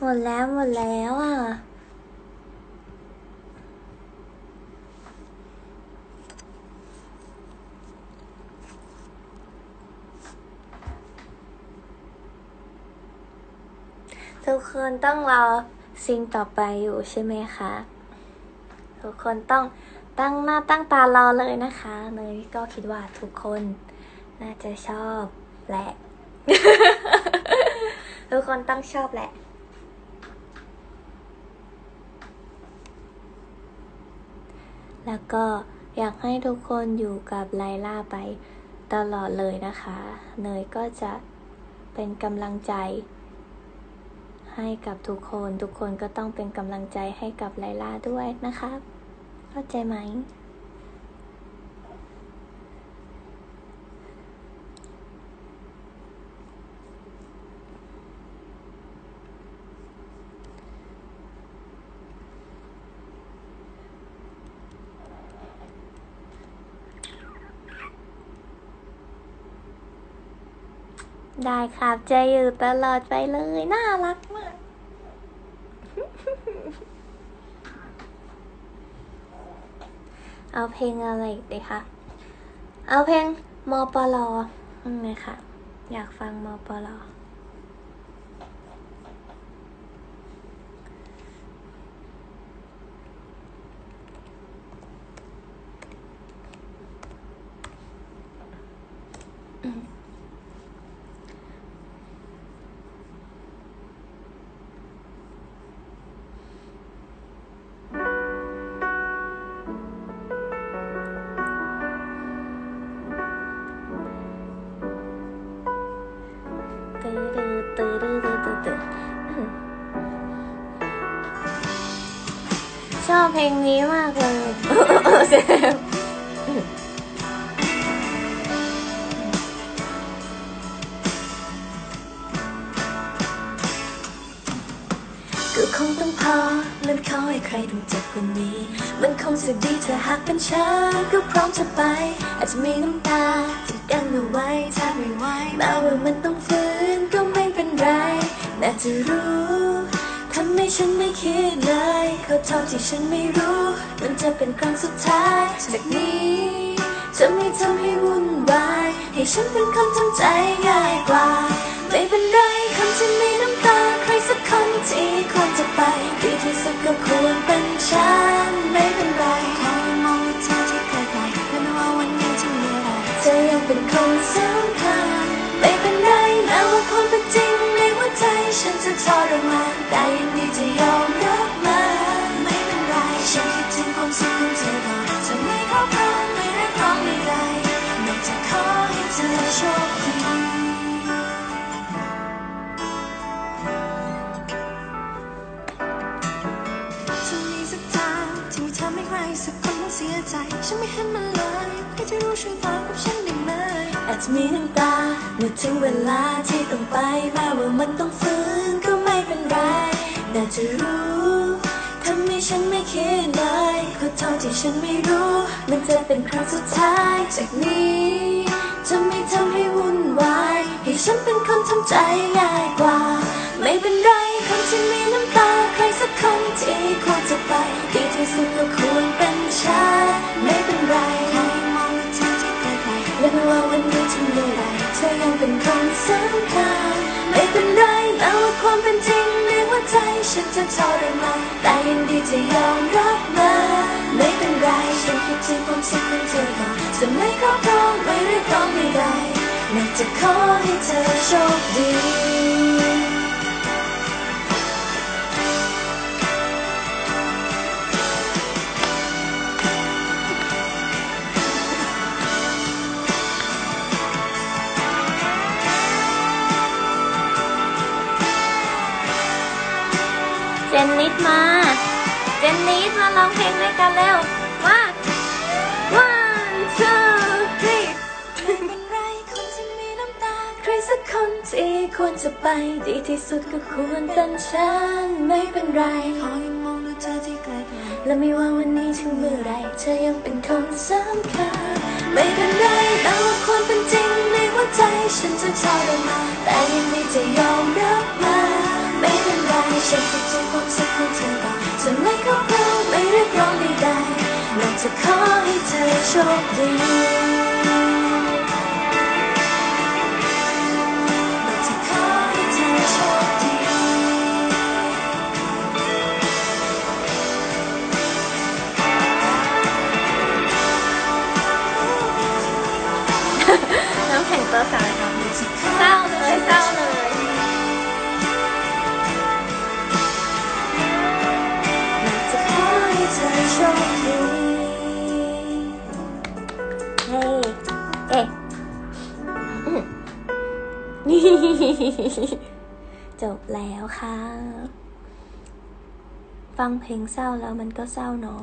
หมดแล้วหมดแล้วอะ ทุกคนต้องรอซิงต่อไปอยู่ใช่ไหมคะ ทุกคนต้องตั้งหน้าตั้งตารอเลยนะคะเนยก็คิดว่าทุกคนน่าจะชอบแหละ ทุกคนต้องชอบแหละ แล้วก็อยากให้ทุกคนอยู่กับไลล่าไปตลอดเลยนะคะ เนยก็จะเป็นกำลังใจ ให้กับทุกคน ทุกคนก็ต้องเป็นกำลังใจให้กับไลล่าด้วยนะคะ เข้าใจไหม ได้ครับจะอยู่ตลอดไปเลย น่ารักมาก เอาเพลงอะไรอีกดีคะ เอาเพลงมปลอืมเลยค่ะอยากฟังมปลอ อบเพลงนี้มากเลยเซฟก็คงต้องพอมันขอให้ใครต้องเจ็บกว่านี้ มันคงจะดีถ้าหากเป็นฉันก็พร้อมจะไป อาจจะมีน้ำตาที่ดันเอาไว้ถ้าไม่ไหวแม้ว่ามันต้องฟื้นก็ไม่เป็นไร น่าจะรู้ ทำให้ฉันไม่คิดเลยขอโทษที่ฉันไม่รู้มันจะเป็นครั้งสุดท้ายจากนี้จะไม่ทำให้วุ่นวายให้ฉันเป็นคนทำใจง่ายกว่า ไม่เป็นไรคนที่มีน้ำตาใครสักคนที่ควรจะไปดีที่สุดก็ควรเป็นฉันไม่เป็นไรขอให้มองว่าเธอที่ไกลๆและไม่ว่าวันนี้จะมีอะไรเธอยังเป็นคนสำคัญ ฉันจะทรมานแต่ยังดีจะยอมรับมันไม่เป็นไรฉันคิดถึงความสุขของเธอก่อนจะไม่ขอพร้อมไม่เรียกร้องใดๆนอกจากขอให้เธอโชคดีจะมีสักทางที่ไม่ทำให้ใครสักคนต้องเสียใจ ฉันไม่เห็นมันเลยแค่จะรู้ช่วยบอกกับฉัน อาจจะมีน้ำตาเมื่อถึงเวลาที่ต้องไปแม้ว่ามันต้องฟื้นก็ไม่เป็นไร น่าจะรู้ทำให้ฉันไม่คิดเลยขอโทษที่ฉันไม่รู้ มันจะเป็นครั้งสุดท้ายจากนี้จะไม่ทำให้วุ่นวายให้ฉันเป็นคนทำใจง่ายกว่า ไม่เป็นไรคนที่มีน้ำตาใครสักคนที่ควรจะไปดีที่สุดก็ควร เป็นคนไม่เป็นไรแม้ว่าความเป็นจริงในหัวใจฉันจะทรมานแต่ยินดีจะยอมรับมันไม่เป็นไรฉันคิดถึงความสุขของเธอก่อนจะไม่ขอร้องไม่เรียกร้องใดๆน่าจะขอให้เธอโชคดี นนิดมา เจนนิดมาร้องเพลงด้วยกันเร็วมา one two three ไม่เป็นไรคนที่มีน้ำตา ใครสักคนที่ควรจะไปดีที่สุดก็ควรเป็นฉันไม่เป็นไร ขอให้มองดูเธอที่ไกลและไม่ว่าวันนี้ถึงเมื่อไร เธอยังเป็นคนสำคัญไม่เป็นไรแม้ว่าความเป็นจริงในหัวใจ ฉันจะทรมานแต่ยังไม่จะยอมรับ มันไม่เป็นไรฉันเข้าใจความสุขของเธอบ้างจะไม่เข้าเพ จบแล้วค่ะ ฟังเพลงเศร้าแล้วมันก็เศร้าเนาะ